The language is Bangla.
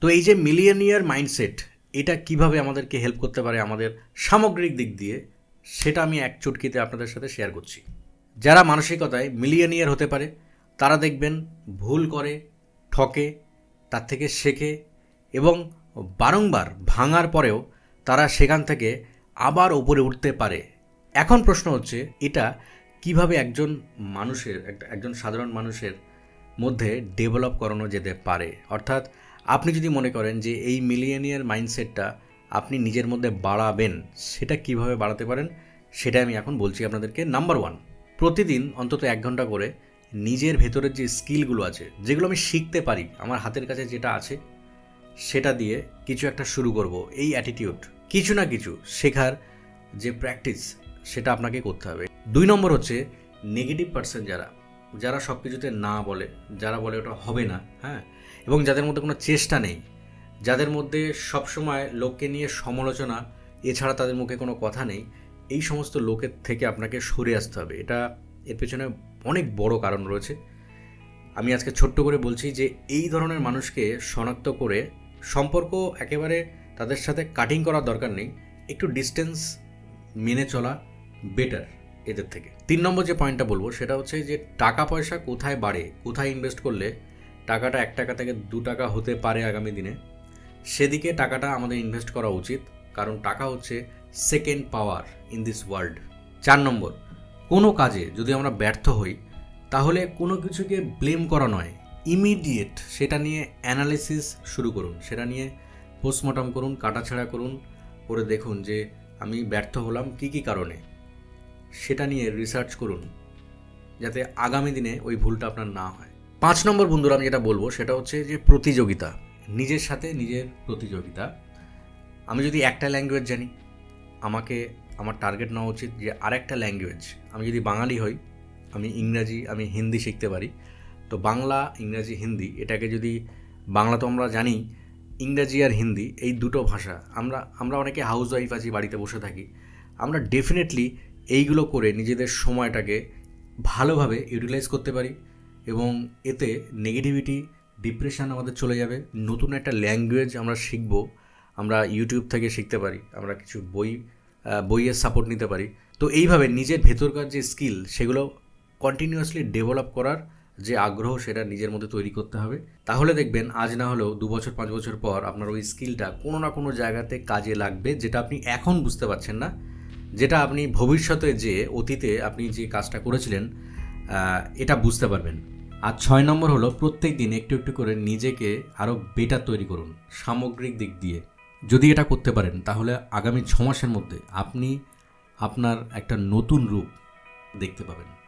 তো এই যে মিলিয়নিয়ার মাইন্ডসেট, এটা কীভাবে আমাদেরকে হেল্প করতে পারে আমাদের সামগ্রিক দিক দিয়ে, সেটা আমি এক চুটকিতে আপনাদের সাথে শেয়ার করছি। যারা মানসিকতায় মিলিয়নিয়ার হতে পারে, তারা দেখবেন ভুল করে, ঠকে, তার থেকে শেখে এবং বারংবার ভাঙার পরেও তারা সেখান থেকে আবার ওপরে উঠতে পারে। এখন প্রশ্ন হচ্ছে, এটা কীভাবে একজন মানুষের একজন সাধারণ মানুষের মধ্যে ডেভেলপ করানো যেতে পারে? অর্থাৎ আপনি যদি মনে করেন যে এই মিলিয়নিয়ার মাইন্ডসেটটা আপনি নিজের মধ্যে বাড়াবেন, সেটা কীভাবে বাড়াতে পারেন সেটা আমি এখন বলছি আপনাদেরকে। নাম্বার ওয়ান প্রতিদিন অন্তত এক ঘণ্টা করে নিজের ভেতরের যে স্কিলগুলো আছে, যেগুলো আমি শিখতে পারি, আমার হাতের কাছে যেটা আছে, সেটা দিয়ে কিছু একটা শুরু করব। এই অ্যাটিটিউড কিছু না কিছু শেখার যে প্র্যাকটিস সেটা আপনাকে করতে হবে। দুই নম্বর হচ্ছে নেগেটিভ পার্সন যারা যারা সব কিছুতে না বলে, যারা বলে ওটা হবে না হ্যাঁ? এবং যাদের মধ্যে কোনো চেষ্টা নেই, যাদের মধ্যে সবসময় লোককে নিয়ে সমালোচনা, এছাড়া তাদের মুখে কোনো কথা নেই, এই সমস্ত লোকের থেকে আপনাকে সরে আসতে হবে। এটা এর পেছনে অনেক বড় কারণ রয়েছে। আমি আজকে ছোট্ট করে বলছি যে এই ধরনের মানুষকে শনাক্ত করে সম্পর্ক একেবারে তাদের সাথে কাটিং করার দরকার নেই। একটু ডিস্টেন্স মেনে চলা বেটার এদের থেকে। তিন নম্বর যে পয়েন্টটা বলব, সেটা হচ্ছে যে টাকা পয়সা কোথায় বাড়ে, কোথায় ইনভেস্ট করলে টাকাটা এক টাকা থেকে দু টাকা হতে পারে আগামী দিনে, সেদিকে টাকাটা আমাদের ইনভেস্ট করা উচিত। কারণ টাকা হচ্ছে second power in this world চার নম্বর, কোনো কাজে যদি আমরা ব্যর্থ হই, তাহলে কোনো কিছুকে ব্লেম করা নয়। ইমিডিয়েট সেটা নিয়ে অ্যানালিসিস শুরু করুন। সেটা নিয়ে পোস্টমর্টম করুন, কাটাছাড়া করুন। করে দেখুন যে আমি ব্যর্থ হলাম কী কী কারণে। সেটা নিয়ে রিসার্চ করুন, যাতে আগামী দিনে ওই ভুলটা আপনার না হয়। পাঁচ নম্বর বন্ধুরা আমি যেটা বলব, সেটা হচ্ছে যে প্রতিযোগিতা, নিজের সাথে নিজের প্রতিযোগিতা। আমি যদি একটা ল্যাঙ্গুয়েজ জানি, আমাকে, আমার টার্গেট নেওয়া উচিত যে আরেকটা ল্যাঙ্গুয়েজ আমি যদি বাঙালি হই, আমি ইংরাজি, আমি হিন্দি শিখতে পারি, তো বাংলা, ইংরাজি, হিন্দি, এটাকে যদি বাংলা তো আমরা জানি, ইংরাজি আর হিন্দি, এই দুটো ভাষা, আমরা আমরা অনেকে হাউস ওয়াইফ আছি, বাড়িতে বসে থাকি, আমরা ডেফিনেটলি এইগুলো করে নিজেদের সময়টাকে ভালোভাবে ইউটিলাইজ করতে পারি এবং এতে নেগেটিভিটি ডিপ্রেশন আমাদের চলে যাবে। নতুন একটা ল্যাঙ্গুয়েজ আমরা শিখব, আমরা ইউটিউব থেকে শিখতে পারি, আমরা কিছু বই বইয়ের সাপোর্ট নিতে পারি। তো এইভাবে নিজের ভেতরকার যে স্কিল সেগুলো কন্টিনিউয়াসলি ডেভেলপ করার যে আগ্রহ, সেটা নিজের মধ্যে তৈরি করতে হবে। তাহলে দেখবেন, আজ না হলেও দু বছর, পাঁচ বছর পর আপনার ওই স্কিলটা কোনো না কোনো জায়গাতে কাজে লাগবে, যেটা আপনি এখন বুঝতে পারছেন না। যেটা আপনি ভবিষ্যতে যে অতীতে আপনি যে কাজটা করেছিলেন এটা বুঝতে পারবেন। আর ছয় নম্বর হলো প্রত্যেক দিন একটু একটু করে নিজেকে আরও বেটার তৈরি করুন, সামগ্রিক দিক দিয়ে। যদি এটা করতে পারেন, তাহলে আগামী ছ মাসের মধ্যে আপনি আপনার একটা নতুন রূপ দেখতে পাবেন।